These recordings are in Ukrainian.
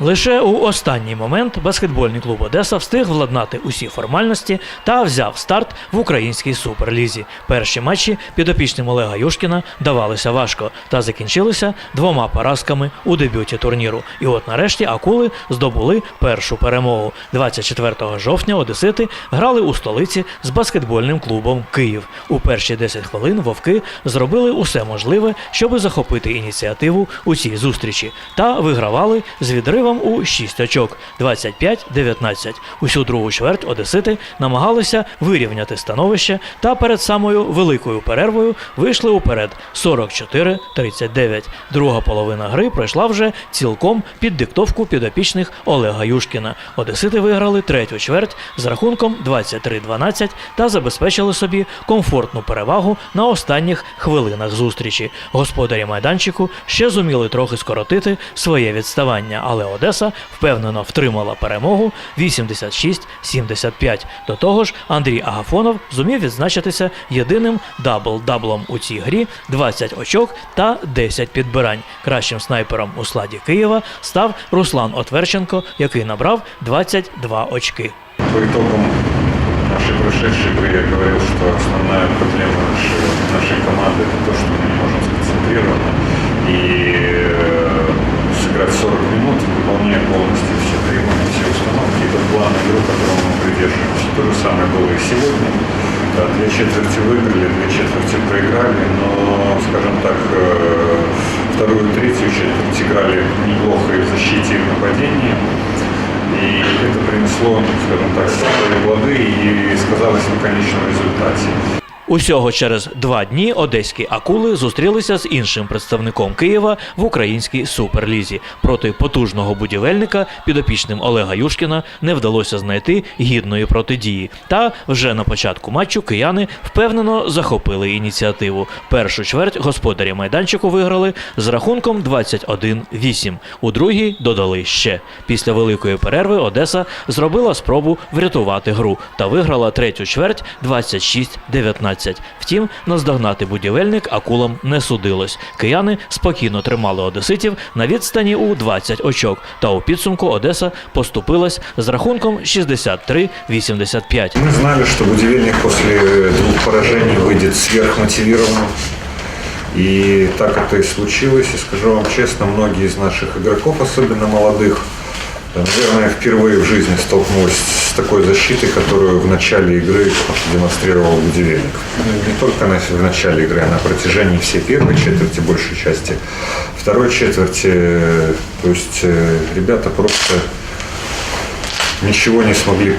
Лише у останній момент баскетбольний клуб Одеса встиг владнати усі формальності та взяв старт в українській суперлізі. Перші матчі підопічним Олега Юшкіна давалися важко та закінчилися двома поразками у дебюті турніру. І от нарешті акули здобули першу перемогу. 24 жовтня Одесити грали у столиці з баскетбольним клубом Київ. У перші 10 хвилин вовки зробили усе можливе, щоб захопити ініціативу у цій зустрічі, та вигравали з відривом у 6 очок 25-19. Усю другу чверть одесити намагалися вирівняти становище та перед самою великою перервою вийшли уперед 44-39. Друга половина гри пройшла вже цілком під диктовку підопічних Олега Юшкіна. Одесити виграли третю чверть з рахунком 23-12 та забезпечили собі комфортну перевагу на останніх хвилинах зустрічі. Господарі майданчику ще зуміли трохи скоротити своє відставання, але Одеса впевнено втримала перемогу 86-75. До того ж, Андрій Агафонов зумів відзначитися єдиним дабл-даблом у цій грі 20 очок та 10 підбирань. Кращим снайпером у складі Києва став Руслан Отверченко, який набрав 22 очки. По итогам нашей прошедшей я говорил, что выполняя полностью все требования, все установки. Это план игры, которого мы придерживаемся. То же самое было и сегодня. Да, две четверти выиграли, две четверти проиграли, но, скажем так, э, вторую и третью четверть играли неплохо и в защите, и в нападении. И это принесло, скажем так, свои плоды и сказалось на конечном результате. Усього через два дні одеські акули зустрілися з іншим представником Києва в українській суперлізі. Проти потужного будівельника підопічним Олега Юшкіна не вдалося знайти гідної протидії. Та вже на початку матчу кияни впевнено захопили ініціативу. Першу чверть господарі майданчику виграли з рахунком 21-8. У другій додали ще. Після великої перерви Одеса зробила спробу врятувати гру та виграла третю чверть 26-19. Втім, наздогнати будівельник акулам не судилось. Кияни спокійно тримали одеситів на відстані у 20 очок. Та у підсумку Одеса поступилась з рахунком 63-85. Мы знали, что Будивельник после двух поражений выйдет сверхмотивированным. И так это и случилось. И скажу вам честно, многие из наших игроков, особенно молодых, наверное, впервые в жизни столкнулись с такой защитой, которую в начале игры демонстрировал Будивельник. Ну, Не только на- в начале игры, а на протяжении всей первой четверти, большей части второй четверти. То есть э, ребята просто ничего не смогли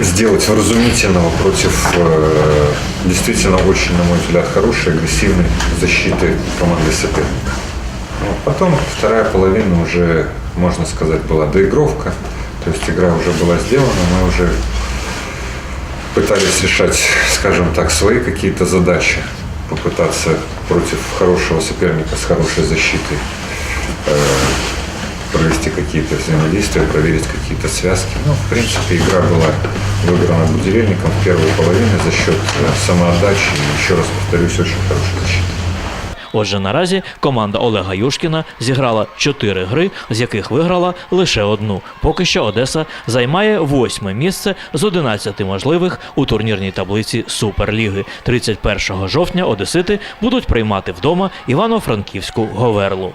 сделать вразумительного против э, действительно очень, на мой взгляд, хорошей, агрессивной защиты команды соперника. Ну, потом вторая половина уже, можно сказать, была доигровка. То есть игра уже была сделана, мы уже пытались решать, скажем так, свои какие-то задачи, попытаться против хорошего соперника с хорошей защитой э, провести какие-то взаимодействия, проверить какие-то связки. Ну, в принципе, игра была выиграна Будивельником в первой половине за счет э, самоотдачи и, еще раз повторюсь, очень хорошей защиты. Отже, наразі команда Олега Юшкіна зіграла 4 гри, з яких виграла лише одну. Поки що Одеса займає восьме місце з 11 можливих у турнірній таблиці Суперліги. 31 жовтня Одесити будуть приймати вдома Івано-Франківську Говерлу.